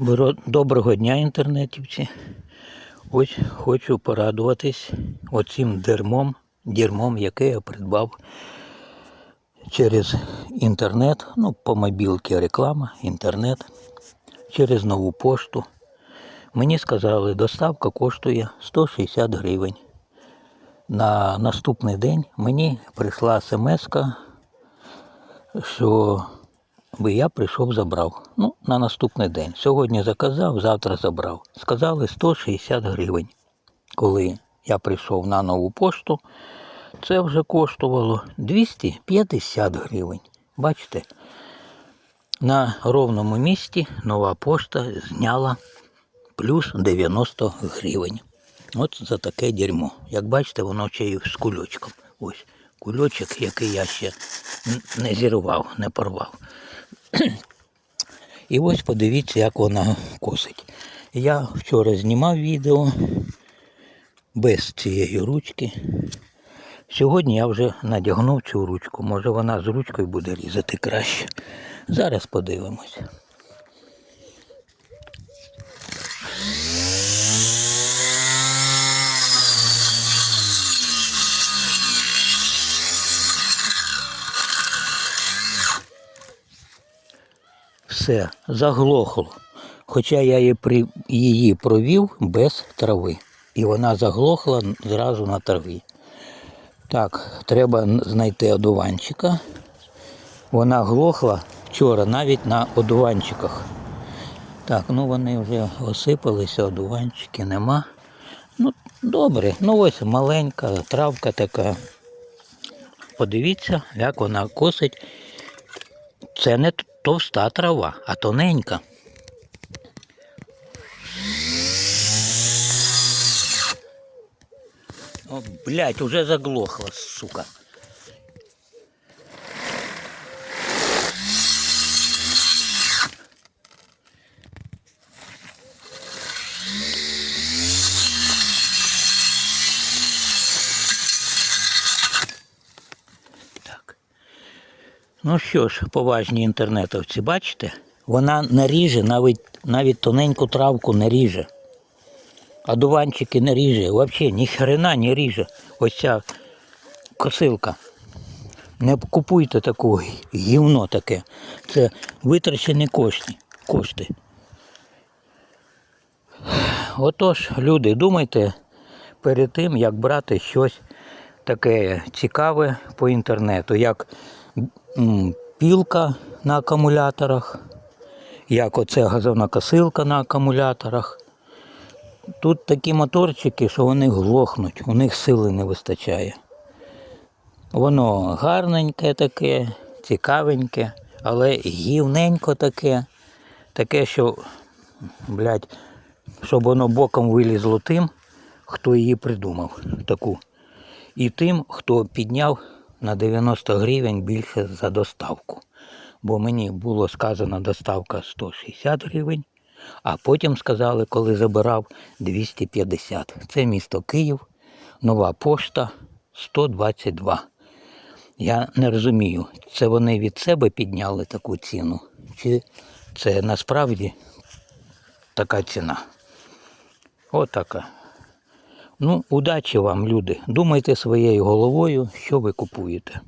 Бро- Доброго дня, інтернетівці. Ось хочу порадуватись оцим дермом, дермом, яке я придбав через інтернет, ну, по мобілці реклама, інтернет, через нову пошту. Мені сказали, доставка коштує 160 гривень. На наступний день мені прийшла смс, що би я прийшов забрав. Ну, на наступний день. Сьогодні заказав, завтра забрав. Сказали 160 гривень. Коли я прийшов на нову пошту, це вже коштувало 250 гривень. Бачите, на ровному місці нова пошта зняла плюс 90 гривень. От за таке дерьмо. Як бачите, воно ще й з кульочком. Ось кульочок, який я ще не зірвав, не порвав. І ось подивіться, як вона косить. Я вчора знімав відео без цієї ручки. Сьогодні я вже надягнув цю ручку. Може вона з ручкою буде різати краще. Зараз подивимось. Все, заглохло. Хоча я її, провів без трави. І вона заглохла зразу на траві. Так, треба знайти одуванчика. Вона глохла вчора навіть на одуванчиках. Так, ну вони вже осипалися, одуванчики нема. Ну, добре, ну ось маленька травка така. Подивіться, як вона косить. Це не товста трава, а тоненька. О, блядь, уже заглохла, сука. Ну що ж, поважні інтернетовці, бачите? Вона не ріже, навіть, навіть тоненьку травку не ріже. А дуванчики не ріже, взагалі ні хрена не ріже. Ось ця косилка. Не купуйте таку гівно таке. Це витрачені кошти. кошти. Отож, люди, думайте перед тим, як брати щось таке цікаве по інтернету, як пілка на акумуляторах, як оце газонокосилка на акумуляторах. Тут такі моторчики, що вони глохнуть, у них сили не вистачає. Воно гарненьке таке, цікавеньке, але гівненько таке, таке, що, блядь, щоб воно боком вилізло тим, хто її придумав таку. І тим, хто підняв на 90 гривень більше за доставку. Бо мені було сказано доставка 160 гривень, а потім сказали, коли забирав 250. Це місто Київ, нова пошта 122. Я не розумію, це вони від себе підняли таку ціну, чи це насправді така ціна. Отака. Ну, удачі вам, люди. Думайте своєю головою, що ви купуєте.